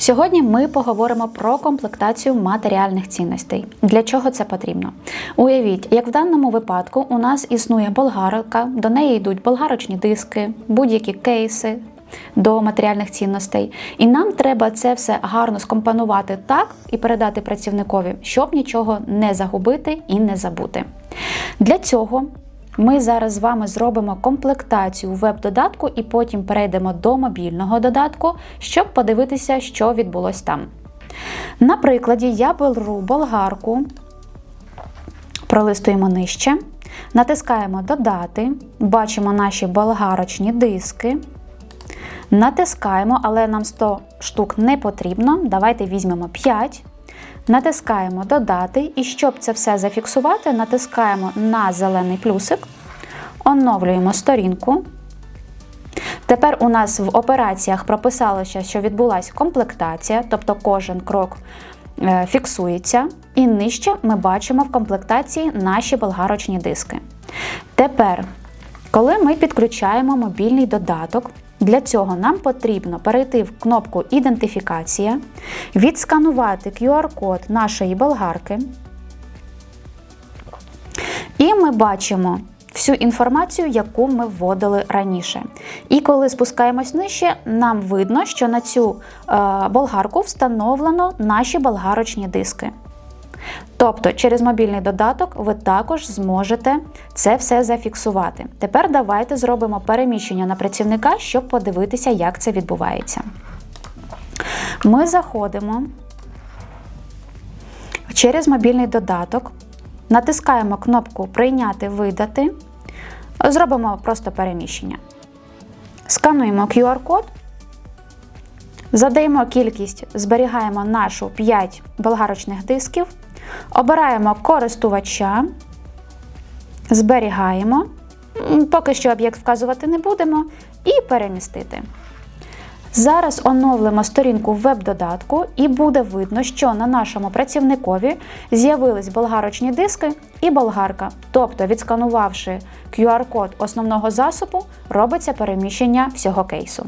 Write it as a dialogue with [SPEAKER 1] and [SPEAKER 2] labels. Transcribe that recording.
[SPEAKER 1] Сьогодні ми поговоримо про комплектацію матеріальних цінностей. Для чого це потрібно? Уявіть, як в даному випадку у нас існує болгарка, до неї йдуть болгарочні диски, будь-які кейси. До матеріальних цінностей, і нам треба це все гарно скомпонувати так і передати працівникові, щоб нічого не загубити і не забути. Для цього ми зараз з вами зробимо комплектацію веб-додатку і потім перейдемо до мобільного додатку, щоб подивитися, що відбулось там. На прикладі я беру болгарку, пролистуємо нижче, натискаємо Додати, бачимо наші болгарочні диски. Натискаємо, але нам 100 штук не потрібно. Давайте візьмемо 5. Натискаємо Додати. І щоб це все зафіксувати, натискаємо на зелений плюсик, оновлюємо сторінку. Тепер у нас в операціях прописалося, що відбулася комплектація, тобто кожен крок е, фіксується. І нижче ми бачимо в комплектації наші болгарочні диски. Тепер, коли ми підключаємо мобільний додаток, для цього нам потрібно перейти в кнопку Ідентифікація, відсканувати QR-код нашої болгарки. І ми бачимо всю інформацію, яку ми вводили раніше. І коли спускаємось нижче, нам видно, що на цю е, болгарку встановлено наші болгарочні диски. Тобто через мобільний додаток ви також зможете це все зафіксувати. Тепер давайте зробимо переміщення на працівника, щоб подивитися, як це відбувається. Ми заходимо через мобільний додаток, натискаємо кнопку Прийняти видати, зробимо просто переміщення. Скануємо QR-код. Задаємо кількість, зберігаємо нашу 5 болгарочних дисків, обираємо користувача, зберігаємо, поки що об'єкт вказувати не будемо, і перемістити. Зараз оновлимо сторінку веб-додатку, і буде видно, що на нашому працівникові з'явились болгарочні диски і болгарка. Тобто, відсканувавши QR-код основного засобу, робиться переміщення всього кейсу.